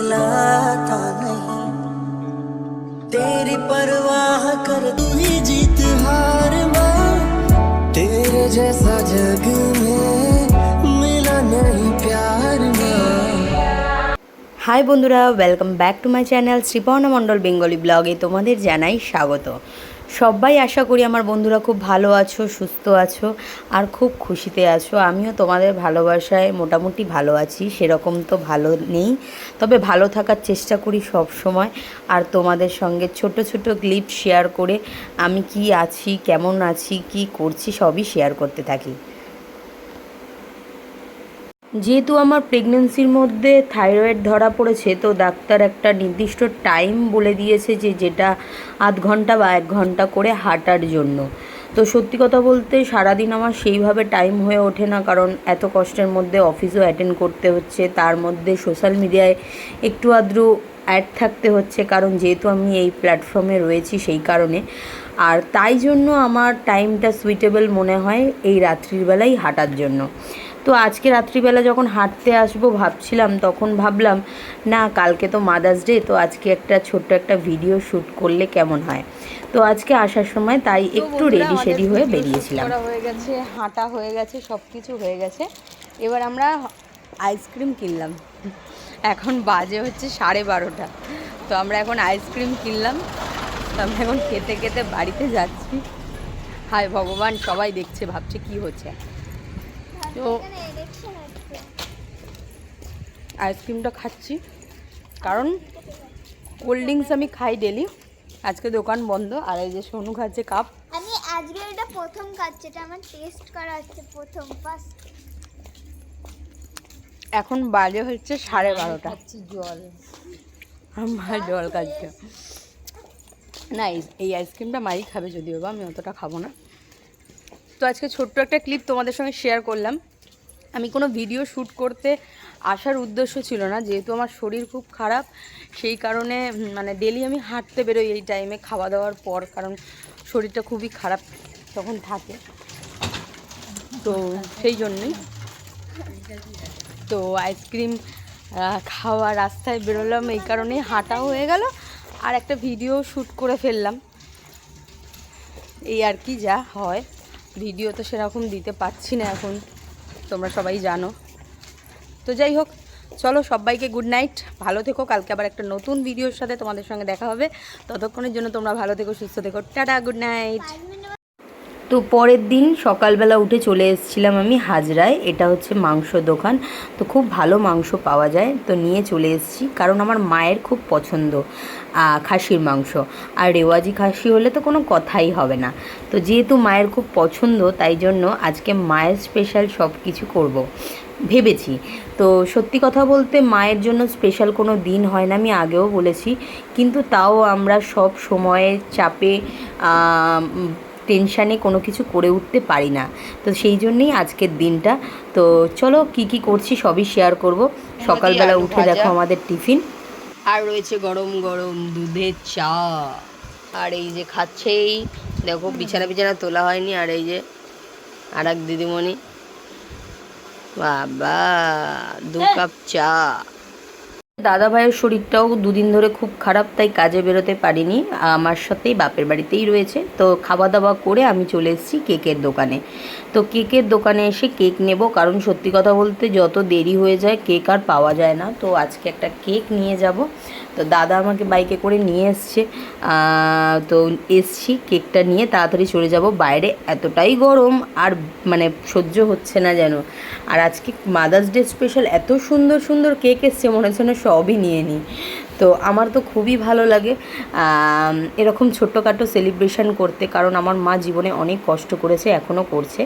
दिखलाता नहीं तेरी परवाह करती जीत हार में तेरे जैसा जग में मिला नहीं प्यार में হাই বন্ধুরা welcome back to my channel Sriparna Mondal Bengali ব্লগে তোমাদের জানাই স্বাগত সবাই আশা করি আমার বন্ধুরা খুব ভালো আছো, সুস্থ আছো আর খুব খুশিতে আছো। আমিও তোমাদের ভালোবাসায় মোটামুটি ভালো আছি, সেরকম তো ভালো নেই। তবে ভালো থাকার চেষ্টা করি সব সময়। আর তোমাদের সঙ্গে ছোট ছোট ক্লিপ শেয়ার করে আমি কি আছি, কেমন আছি, কি করছি, সবই শেয়ার করতে থাকি। যেহেতু আমার প্রেগনেন্সির মধ্যে থাইরয়েড ধরা পড়েছে, তো ডাক্তার একটা নির্দিষ্ট টাইম বলে দিয়েছে যে যেটা আধ ঘণ্টা বা এক ঘণ্টা করে হাঁটার জন্য। তো সত্যি কথা বলতে সারাদিন আমার সেইভাবে টাইম হয়ে ওঠে না, কারণ এত কষ্টের মধ্যে অফিসও অ্যাটেন্ড করতে হচ্ছে। তার মধ্যে সোশ্যাল মিডিয়ায় একটু আদ্রু অ্যাড থাকতে হচ্ছে, কারণ যেহেতু আমি এই প্ল্যাটফর্মে রয়েছি সেই কারণে। আর তাই জন্য আমার টাইমটা সুইটেবল মনে হয় এই রাত্রির বেলায় হাঁটার জন্য। তো আজকে রাত্রিবেলা যখন হাঁটতে আসব ভাবছিলাম তখন ভাবলাম না কালকে তো মাদার্স ডে তো আজকে একটা ছোট্ট একটা ভিডিও শ্যুট করলে কেমন হয়? তো আজকে আসার সময় তাই একটু রেডি সেডি হয়ে বেরিয়েছিলাম। হয়ে গেছে হাঁটা হয়ে গেছে সব কিছু হয়ে গেছে। এবার আমরা আইসক্রিম কিনলাম। এখন বাজে হচ্ছে সাড়ে বারোটা। তো আমরা এখন আইসক্রিম কিনলাম। তো আমরা এখন খেতে খেতে বাড়িতে যাচ্ছি। হায় ভগবান সবাই দেখছে ভাবছে কি হচ্ছে। তো আইসক্রিমটা খাচ্ছি। কারণ কোল্ড ড্রিঙ্কস আমি খাই ডেলি। আজকে দোকান বন্ধ আর এই যে সোনু খাচ্ছে কাপ। আমি আজকে এটা প্রথম খাচ্ছি এটা আমার টেস্ট করা হচ্ছে প্রথম ফার্স্ট এখন বাজে হচ্ছে সাড়ে বারোটা। জল। আমার জল খাচ্ছে। না এই- এই আইসক্রিমটা মাই খাবে যদিও বা আমি অতটা খাব না। তো আজকে ছোট্ট একটা ক্লিপ তোমাদের সঙ্গে শেয়ার করলাম। আমি কোনো ভিডিও শ্যুট করতে আসার উদ্দেশ্য ছিল না, যেহেতু আমার শরীর খুব খারাপ, সেই কারণে মানে ডেলি আমি হাঁটতে বেরোই এই টাইমে খাওয়া দাওয়ার পর, কারণ শরীরটা খুবই খারাপ তখন থাকে। তো সেই জন্যই। তো আইসক্রিম খাওয়া রাস্তায় বেরোলাম, এই কারণে হাঁটাও হয়ে গেল, আর একটা ভিডিও শ্যুট করে ফেললাম। এই আর কি যা হয় ভিডিও তো সেরকম দিতে পারছি না এখন। তোমরা সবাই জানো। তো যাই হোক, চলো সবাইকে গুড নাইট ভালো থেকো, কালকে আবার একটা নতুন ভিডিওর সাথে তোমাদের সঙ্গে দেখা হবে। ততক্ষণের জন্য তোমরা ভালো থেকো, সুস্থ থেকো। টাটা গুড নাইট তো পরের দিন সকালবেলা উঠে চলে এসেছিলাম আমি হাজরায়। এটা হচ্ছে মাংস দোকান। তো খুব ভালো মাংস পাওয়া যায়। তো নিয়ে চলে এসেছি। কারণ আমার মায়ের খুব পছন্দ খাসির মাংস। আর রেওয়াজি খাসি হলে তো কোনো কথাই হবে না। তো যেহেতু মায়ের খুব পছন্দ, তাই জন্য আজকে মায়ের স্পেশাল সব কিছু করব। ভেবেছি। তো সত্যি কথা বলতে মায়ের জন্য স্পেশাল কোনো দিন হয় না, আমি আগেও বলেছি। কিন্তু তাও আমরা সব সময়ের চাপে টেনশানে কোনো কিছু করে উঠতে পারি না। তো সেই জন্যেই আজকের দিনটা। তো চলো কি কি করছি সবই শেয়ার করব। সকালবেলা উঠে দেখো আমাদের টিফিন আর রয়েছে গরম গরম দুধের চা। আর এই যে খাচ্ছেই দেখো বিছানা বিছানা তোলা হয়নি আর এই যে আর এক দিদিমণি। বাবা দু কাপ চা। দাদা ভাইয়ের শরীরটাও দুদিন ধরে খুব খারাপ, তাই কাজে বেরোতে পারিনি। আমার সাথেই বাপের বাড়িতেই রয়েছে। তো খাওয়া দাওয়া করে আমি চলে এসেছি কেকের দোকানে। তো কেকের দোকানে এসে কেক নেব, কারণ সত্যি কথা বলতে যত দেরি হয়ে যায়, কেক আর পাওয়া যায় না। তো আজকে একটা কেক নিয়ে যাব। তো দাদা আমাকে বাইকে করে নিয়ে এসছে। তো এসছি কেকটা নিয়ে, তাড়াতাড়ি চলে যাব। বাইরে এতটাই গরম, আর মানে সহ্য হচ্ছে না যেন। আর আজকে মাদার্স ডে স্পেশাল এত সুন্দর সুন্দর কেক এসছে, মনে হচ্ছে না সবই নিয়ে নিই। তো আমার তো খুবই ভালো লাগে। এরকম ছোট্টখাটো সেলিব্রেশন করতে, কারণ আমার মা জীবনে অনেক কষ্ট করেছে, এখনও করছে।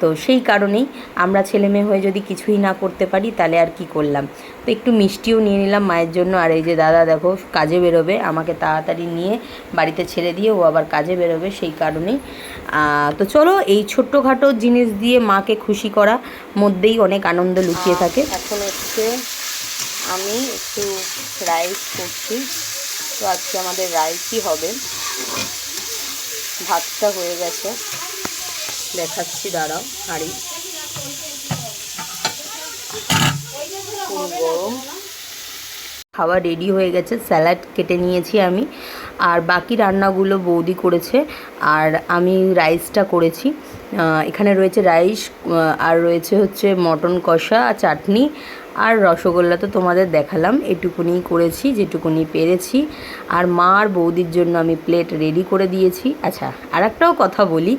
তো সেই কারণেই আমরা ছেলে মেয়ে হয়ে যদি কিছুই না করতে পারি, তাহলে আর কি করলাম? তো একটু মিষ্টিও নিয়ে নিলাম মায়ের জন্য। আর এই যে দাদা দেখো, কাজে বেরোবে, আমাকে তাড়াতাড়ি নিয়ে বাড়িতে ছেড়ে দিয়ে ও আবার কাজে বেরোবে, সেই কারণেই। তো চলো এই ছোট্টখাটো জিনিস দিয়ে মাকে খুশি করা, মধ্যেই অনেক আনন্দ লুকিয়ে থাকে। এখন হচ্ছে আমি একটু রাইস করছি। তো আজকে আমাদের রাইসই হবে। ভাতটা হয়ে গেছে। দেখাচ্ছি, দাঁড়াও, হাঁড়ি। গরম খাবার রেডি হয়ে গেছে। স্যালাড কেটে নিয়েছি আমি। আর বাকি রান্নাগুলো বৌদি করেছে। আর আমি রাইসটা করেছি। এখানে রয়েছে রাইস আর রয়েছে হচ্ছে মটন কষা, আর চাটনি, আর রসগোল্লা তো তোমাদের দেখালাম। এটুকুনি করেছি, যেটুকুনি পেরেছি। আর মা আর বৌদির জন্য আমি প্লেট রেডি করে দিয়েছি। আচ্ছা আর একটাও কথা বলি।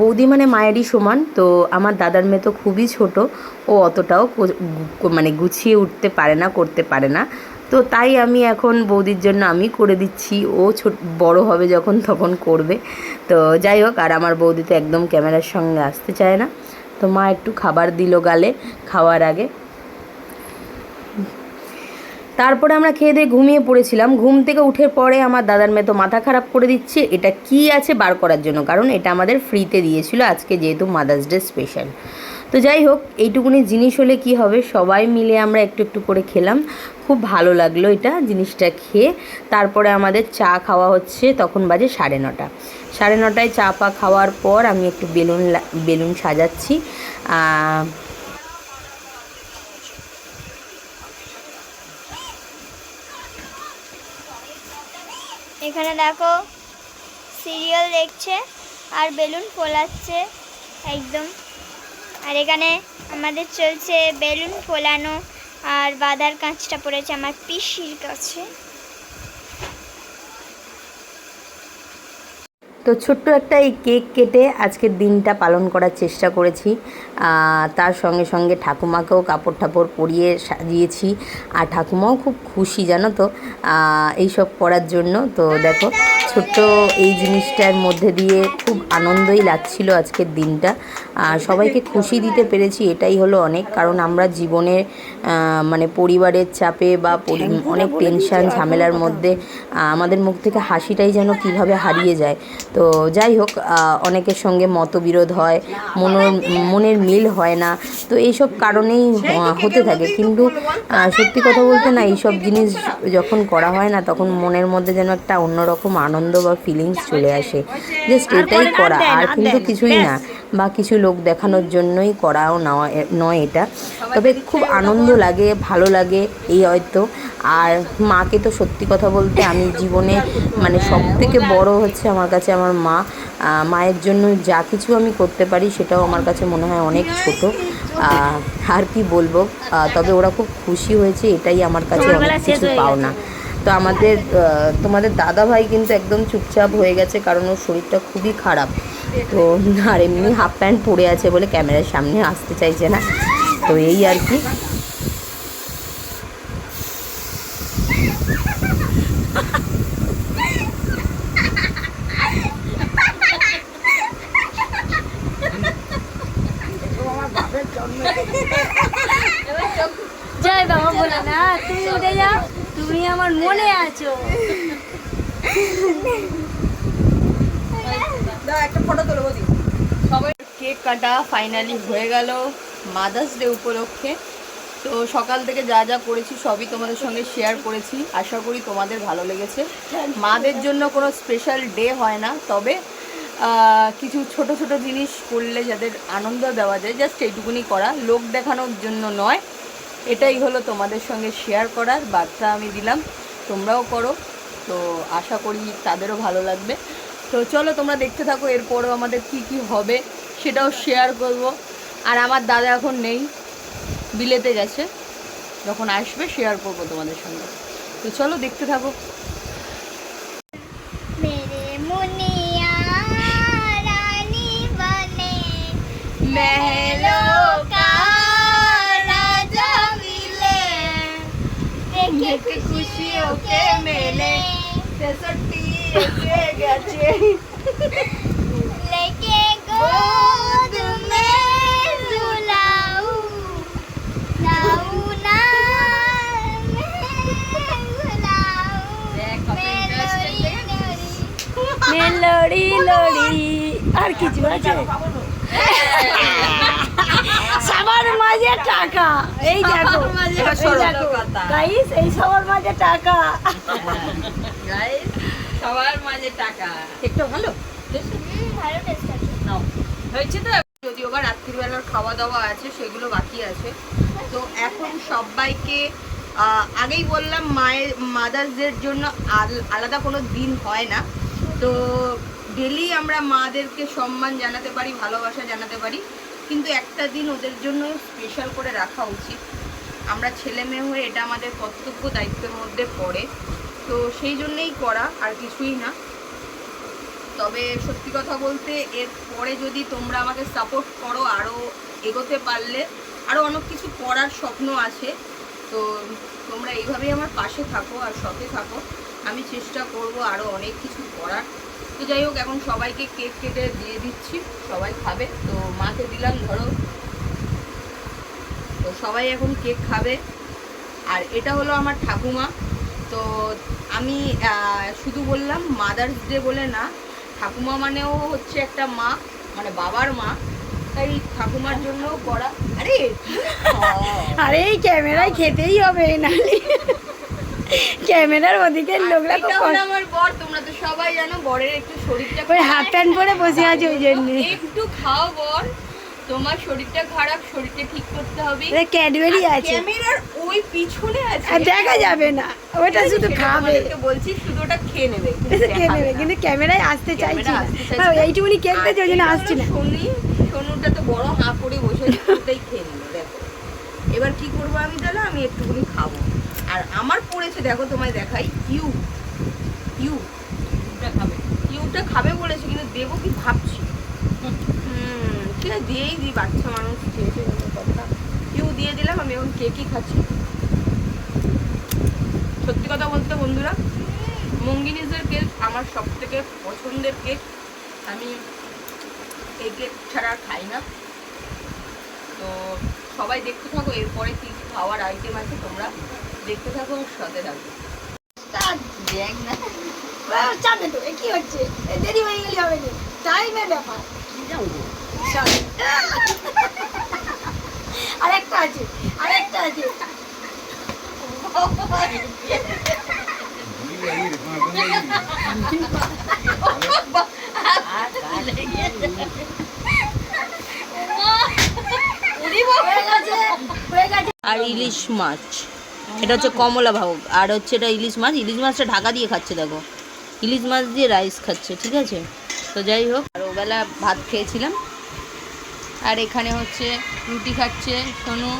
বৌদি মানে মায়েরই সমান, তো আমার দাদার মেয়ে তো খুবই ছোট। ও অতটাও মানে গুছিয়ে উঠতে পারে না, করতে পারে না। তো তাই আমি এখন বৌদির জন্য আমি করে দিচ্ছি। ও ছোট, বড় হবে যখন তখন করবে। তো যাই হোক, আর আমার বৌদি তো একদম ক্যামেরার সঙ্গে আসতে চায় না। তো মা একটু খাবার দিল গালে খাওয়ার আগে। তারপরে আমরা খেয়ে দিয়ে ঘুমিয়ে পড়েছিলাম। ঘুম থেকে উঠে পরে আমার দাদার মেয়ে তো মাথা খারাপ করে দিচ্ছে। এটা কি আছে বার করার জন্য? কারণ এটা আমাদের ফ্রিতে দিয়েছিল আজকে যেহেতু মাদার্স ডে স্পেশাল তো যাই হোক, এইটুকুনি জিনিস হলে কি হবে? সবাই মিলে আমরা একটু একটু করে খেলাম। খুব ভালো লাগল এটা জিনিসটা খেয়ে। তারপরে আমাদের চা খাওয়া হচ্ছে তখন বাজে সাড়ে নটা। সাড়ে নটায় চা পা খাওয়ার পর আমি একটু বেলুন বেলুন সাজাচ্ছি। এখানে দেখো, সিরিয়াল দেখছে আর বেলুন ফোলাচ্ছে, একদম। আর এখানে আমাদের চলছে বেলুন ফোলানো আর বাদার কাঁচটা পড়েছে আমার পিসির কাছে। তো ছোট্ট একটা এই কেক কেটে আজকের দিনটা পালন করার চেষ্টা করেছি। তার সঙ্গে সঙ্গে ঠাকুমাকেও কাপড় টাপড় পরিয়ে সাজিয়েছি। আর ঠাকুমাও খুব খুশি জানো তো? এইসব করার জন্য। তো দেখো ছোট্ট এই জিনিসটার মধ্যে দিয়ে খুব আনন্দই লাগছিল আজকের দিনটা। সবাইকে খুশি দিতে পেরেছি এটাই হলো অনেক। কারণ আমরা জীবনে মানে পরিবারের চাপে বা অনেক টেনশন ঝামেলার মধ্যে আমাদের মুখ থেকে হাসিটাই যেন কীভাবে হারিয়ে যায়। তো যাই হোক অনেকের সঙ্গে মতবিরোধ হয় মন মনের মিল হয় না, তো এইসব কারণেই হতে থাকে। কিন্তু সত্যি কথা বলতে না, এইসব জিনিস যখন করা হয় না, তখন মনের মধ্যে যেন একটা অন্যরকম আনন্দ বা ফিলিংস চলে আসে। জাস্ট এটাই করা, আর কিন্তু কিছুই না। বা কিছু লোক দেখানোর জন্যই করাও নেওয়া নয় এটা। তবে খুব আনন্দ লাগে ভালো লাগে এই হয়তো। আর মাকে তো সত্যি কথা বলতে আমি জীবনে মানে সব থেকে বড় হচ্ছে আমার কাছে আমার মা। মায়ের জন্য যা কিছু আমি করতে পারি সেটাও আমার কাছে মনে হয় অনেক ছোট। আর কি বলব? তবে ওরা খুব খুশি হয়েছে এটাই আমার কাছে অনেক কিছু পাওনা। তো আমাদের তোমাদের দাদা ভাই কিন্তু একদম চুপচাপ হয়ে গেছে কারণ ওর শরীরটা খুবই খারাপ। তো, আর এমনি হাফ প্যান্ট পরে আছে বলে ক্যামেরার সামনে আসতে চাইছে না। তো এই আর কি। জয় বাবা বলে না, তুমি উঠে যাও। তুমি আমার মনে আছো। সবাই কেক কাটা ফাইনালি হয়ে গেল মাদার্স ডে উপলক্ষে। তো সকাল থেকে যা যা করেছি সবই তোমাদের সঙ্গে শেয়ার করেছি। আশা করি তোমাদের ভালো লেগেছে। মাদের জন্য কোনো স্পেশাল ডে হয় না, তবে কিছু ছোট ছোট জিনিস করলে যাদের আনন্দ দেওয়া যায় জাস্ট এইটুকুনি করা। লোক দেখানোর জন্য নয়। এটাই হলো তোমাদের সঙ্গে শেয়ার করার বার্তা আমি দিলাম। তোমরাও করো। তো আশা করি তাদেরও ভালো লাগবে। তো চলো তোমরা দেখতে থাকো, এরপরও আমাদের কি কি হবে সেটাও শেয়ার করব। আর আমার দাদা এখন নেই, বিলেতে গেছে। যখন আসবে শেয়ার করব তোমাদের সঙ্গে। তো চলো দেখতে থাকো। সটি এসে আর কিছু আছে? সবার মাঝে টাকা এই দেখো এই সবার মাঝে টাকা। সবার মাঝে টাকা। একটু ভালো? হুম, ভালো টেস্ট আছে। নাও। হয়েছে তো? যদিও বা রাত্রিবেলার খাওয়া দাওয়া আছে সেগুলো বাকি আছে। তো এখন সবাইকে আগেই বললাম মায়ের মাদার্সদের জন্য আল- আলাদা কোনো দিন হয় না। তো ডেলি আমরা মাদেরকে সম্মান জানাতে পারি ভালোবাসা জানাতে পারি। কিন্তু একটা দিন ওদের জন্য স্পেশাল করে রাখা উচিত। আমরা ছেলে মেয়ে হয়ে এটা আমাদের কর্তব্য দায়িত্বের মধ্যে পড়ে। তো সেই জন্যেই করা আর কিছুই না। তবে সত্যি কথা বলতে এর পরে যদি তোমরা আমাকে সাপোর্ট করো আরও এগোতে পারলে আরও অনেক কিছু করার স্বপ্ন আছে, তো তোমরা এইভাবেই আমার পাশে থাকো আর সাথে থাকো। আমি চেষ্টা করব আরও অনেক কিছু করার। তো যাই হোক, এখন সবাইকে কেক কেটে দিয়ে দিচ্ছি, সবাই খাবে। তো মাকে দিলাম, ধরো। তো সবাই এখন কেক খাবে। আর এটা হলো আমার ঠাকুমা। তো আমি শুধু বললাম মাদার্স ডে বলে না ঠাকুমা মানেও হচ্ছে একটা মা মানে বাবার মা। তাই ঠাকুমার জন্য করা আরে! আরে এই ক্যামেরায় খেতেই হবে নাহলে ক্যামেরার ওদিকে লোকরা কষ্ট- আমার বর তোমরা তো সবাই জানো বরের একটু শরীরটা ওই হাফ প্যান্ট পরে বসে আছে ওই জন্য। একটু খাও বর। তোমার শরীরটা খারাপ শরীরটা ঠিক করতে হবে। ক্যাডবেরি আছে। ক্যামেরার ওই পিছনে আছে। আর দেখা যাবে না। ওটা শুধু খাবে। বলছি শুধু ওটা খেয়ে নেবে খেয়ে নেবে কিন্তু ক্যামেরায় আসতে চাইছি না। হ্যাঁ। এইটুকুনি কেক পেয়েছে ওই জন্য আসছি না। সোনি সোনুটা তো বড় হাঁ করে বসে ওটাই খেয়ে নিল দেখো। এবার কি করব আমি তাহলে? আমি একটুখানি খাব। আর আমার পড়েছে দেখো তোমায় দেখাই ইউ ইউটা খাবে। ইউটা খাবে বলেছে কিন্তু দেবো কি ভাবছি। হুম। ঠিক আছে দিয়েই দিই বাচ্চা মানুষ খেয়েছে কোনো কথা। ইউ দিয়ে দিলাম আমি এখন কেকই খাচ্ছি। সত্যি কথা বলতে বন্ধুরা মঙ্গিনিজের কেক আমার সব থেকে পছন্দের কেক। আমি এই কেক ছাড়া খাই না। তো সবাই দেখতে থাকো এরপরে কি খাওয়ার আইটেম আছে তোমরা দেখতে থাকো সাথে থাকো। দেখ না। চাপে তো কি হচ্ছে? দেরি হয়ে গেলে হবে না। টাইমের ব্যাপার। চল। আর ইলিশ মাছ। এটা হচ্ছে কমলা ভাগ আর হচ্ছে এটা ইলিশ মাছ। ইলিশ মাছটা ঢাকা দিয়ে খাচ্ছে, দেখো। ইলিশ মাছ দিয়ে রাইস খাচ্ছে, ঠিক আছে? তো যাই হোক, আর ওবেলা ভাত খেয়েছিলাম। আর এখানে হচ্ছে রুটি খাচ্ছে সোনু।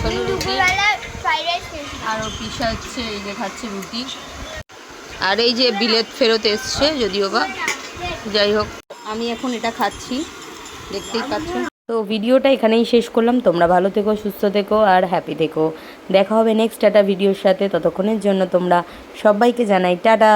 সোনু রুটি। আর ওর পিসা হচ্ছে এই যে খাচ্ছে রুটি। আর এই যে বিলেত ফেরত এসছে যদিও বা। যাই হোক আমি এখন এটা খাচ্ছি। দেখতেই পাচ্ছ। তো ভিডিওটা এখানেই শেষ করলাম। তোমরা ভালো থেকো সুস্থ থেকো আর হ্যাপি থেকো। দেখা হবে নেক্সট একটা ভিডিওর সাথে। ততক্ষণের জন্য তোমরা সবাইকে জানাই টাটা।